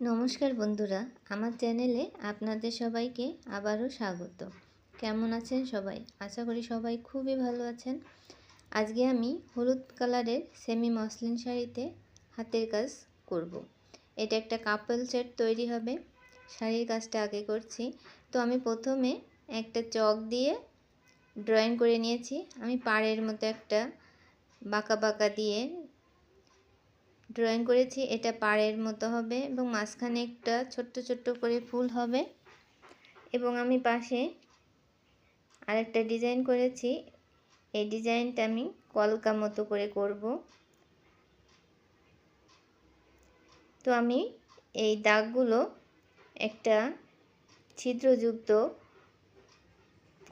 নমস্কার বন্ধুরা, আমার চ্যানেলে আপনাদের সবাইকে আবারও স্বাগত। কেমন আছেন সবাই? আশা করি সবাই খুবই ভালো আছেন। আজকে আমি হলুদ কালারের সেমি মসলিন শাড়িতে হাতের কাজ করব। এটা একটা কাপল সেট তৈরি হবে। শাড়ির কাজটা আগে করছি। তো আমি প্রথমে একটা চক দিয়ে ড্রয়িং করে নিয়েছি। আমি পাড়ের মতো একটা বাঁকা বাঁকা দিয়ে ড্রয়িং করেছি, এটা পাড়ের মতো হবে এবং মাঝখানে একটা ছোট্ট ছোট্ট করে ফুল হবে এবং আমি পাশে আরেকটা ডিজাইন করেছি। এই ডিজাইনটা আমি কলকা মতো করে করব। তো আমি এই দাগগুলো একটা ছিদ্রযুক্ত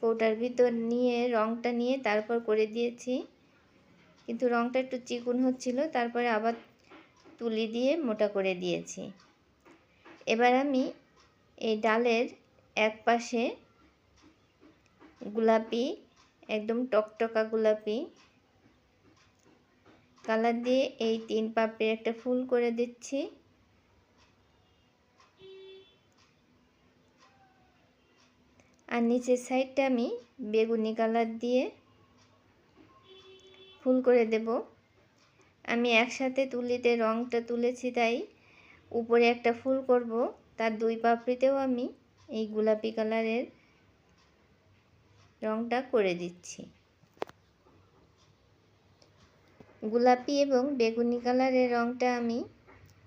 কৌটার ভিতর নিয়ে রংটা নিয়ে তারপর করে দিয়েছি। কিন্তু রংটা একটু চিকুন হচ্ছিল, তারপরে আবার তুলি দিয়ে মোটা করে দিয়েছি। এবার আমি এই ডালের এক পাশে গোলাপি, একদম টকটকা গোলাপি কালার দিয়ে এই তিন পাপড়ির একটা ফুল করে দিচ্ছি। আর নিচের সাইডটা আমি বেগুনি কালার দিয়ে ফুল করে দেবো। আমি একসাথে তুলিতে রংটা তুলেছি তাই উপরে একটা ফুল করব। তার দুই পাপড়িতেও আমি এই গোলাপি কালারের রংটা করে দিচ্ছি। গোলাপি এবং বেগুনি কালারের রংটা আমি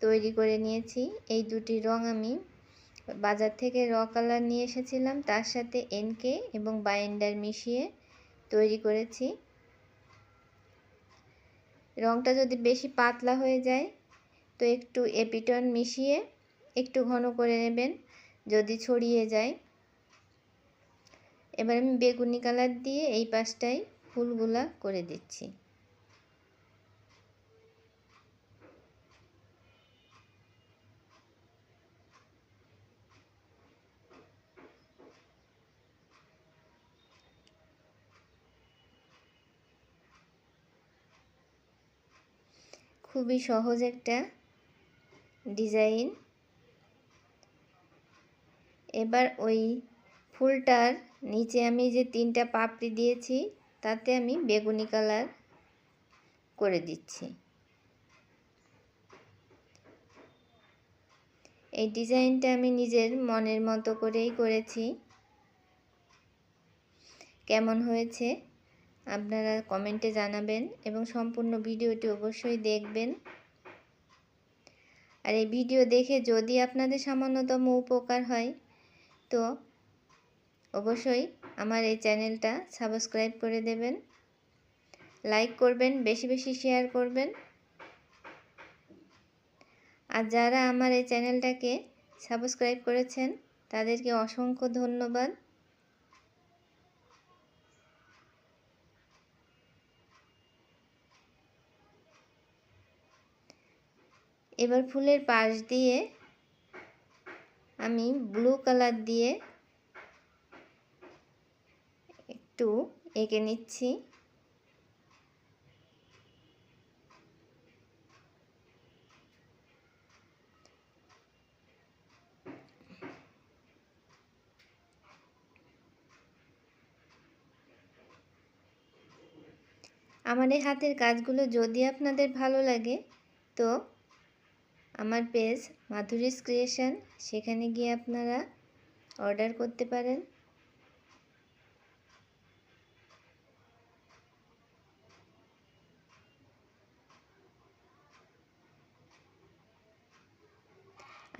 তৈরি করে নিয়েছি। এই দুটি রং আমি বাজার থেকে র কালার নিয়ে এসেছিলাম। তার সাথে এনকে এবং বাইন্ডার মিশিয়ে তৈরি করেছি। রঙটা যদি বেশি পাতলা হয়ে যায়, তো একটু এপিটন মিশিয়ে একটু ঘন করে নেবেন যদি ছড়িয়ে যায়। এবার আমি বেগুনি কালার দিয়ে এই পাশটায় ফুলগুলা করে দিচ্ছি। খুবই সহজ একটা ডিজাইন। এবার ওই ফুলটার নিচে আমি যে তিনটা পাপড়ি দিয়েছি, তাতে আমি বেগুনি কালার করে দিচ্ছি। এই ডিজাইনটা আমি নিজের মনের মতো করেই করেছি। কেমন হয়েছে? আপনারা কমেন্টে জানাবেন এবং সম্পূর্ণ ভিডিওটি অবশ্যই দেখবেন। আর এই ভিডিও দেখে যদি আপনাদের সামান্যতম উপকার হয়, তো অবশ্যই আমার এই চ্যানেলটা সাবস্ক্রাইব করে দেবেন, লাইক করবেন, বেশি বেশি শেয়ার করবেন। আর যারা আমার এই চ্যানেলটাকে সাবস্ক্রাইব করেছেন, তাদেরকে অসংখ্য ধন্যবাদ। এবার ফুলের পাশ দিয়ে আমি ব্লু কালার দিয়ে একটু এঁকে নিচ্ছি। আমার এই হাতের কাজগুলো যদি আপনাদের ভালো লাগে, তো আমার পেজ মাধুরীস ক্রিয়েশন, সেখানে গিয়ে আপনারা অর্ডার করতে পারেন।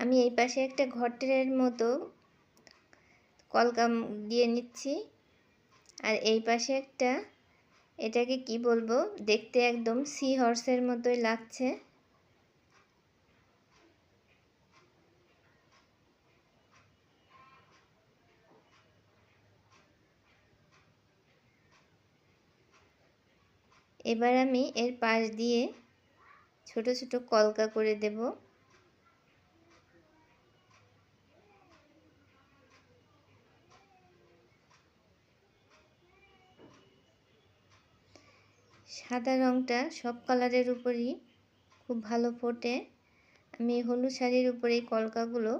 আমি এই পাশে একটা ঘটের মতো কলকাম দিয়ে নিচ্ছি। আর এই পাশে একটা, এটাকে কি বলব, দেখতে একদম সি হর্সের মতোই লাগছে। এবার আমি এর পাশ দিয়ে ছোট ছোট কলকা করে দেব। সাদা রঙটা সব কালারের উপরই খুব ভালো ফোটে। আমি হলুদ শাড়ির উপরে কলকাগুলো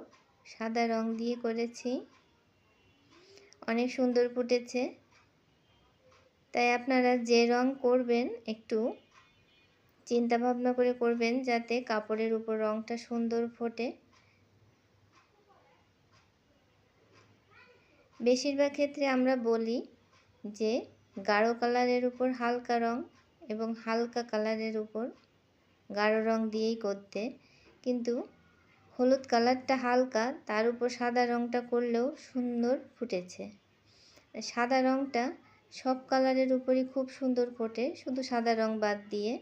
সাদা রং দিয়ে করেছি। অনেক সুন্দর ফুটেছে। তাই আপনারা যে রং করবেন একটু চিন্তা ভাবনা করে করবেন যাতে কাপড়ের উপর রংটা সুন্দর ফোটে। বেশিরভাগ ক্ষেত্রে আমরা বলি যে গাঢ় কালারের উপর হালকা রং এবং হালকা কালারের উপর গাঢ় রং দিয়েই করতে। কিন্তু হলুদ কালারটা হালকা, তার উপর সাদা রংটা করলেও সুন্দর ফুটেছে। সাদা রংটা সব কালারের উপরই খুব সুন্দর ফোটে, শুধু সাদা রং বাদ দিয়ে।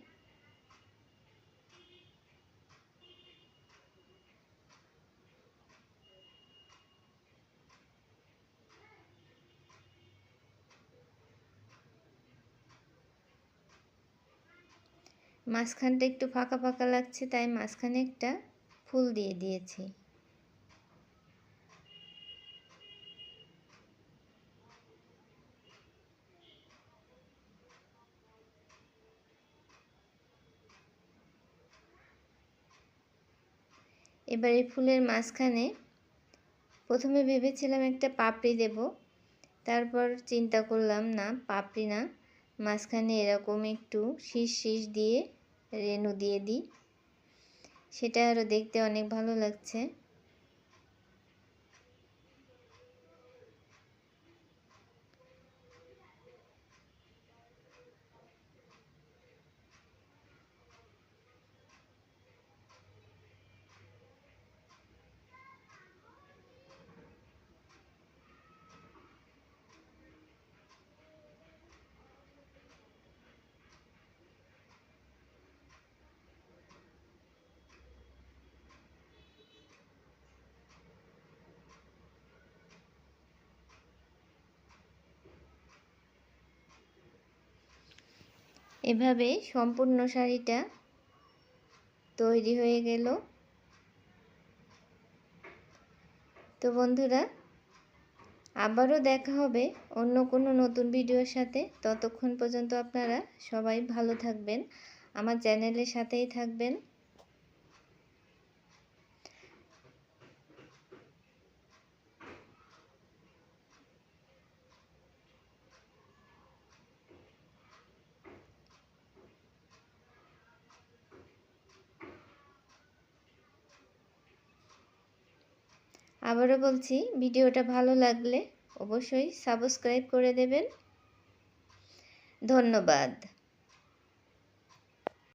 মাঝখানটা একটু ফাঁকা ফাঁকা লাগছে, তাই মাঝখানে একটা ফুল দিয়ে দিয়েছি। এবার এই ফুলের মাঝখানে প্রথমে ভেবেছিলাম একটা পাপড়ি দেব, তারপর চিন্তা করলাম, না, পাপড়ি না। মাঝখানে এরকম একটু শীষ শীষ দিয়ে রেণু দিয়ে দিই। সেটা আরও দেখতে অনেক ভালো লাগছে। এভাবে সম্পূর্ণ শাড়িটা তৈরি হয়ে গেল। তো বন্ধুরা, আবারও দেখা হবে অন্য কোনো নতুন ভিডিওর সাথে। ততক্ষণ পর্যন্ত আপনারা সবাই ভালো থাকবেন, আমার চ্যানেলের সাথেই থাকবেন। আবারও বলছি ভিডিওটা ভালো লাগলে অবশ্যই সাবস্ক্রাইব করে দেবেন। ধন্যবাদ।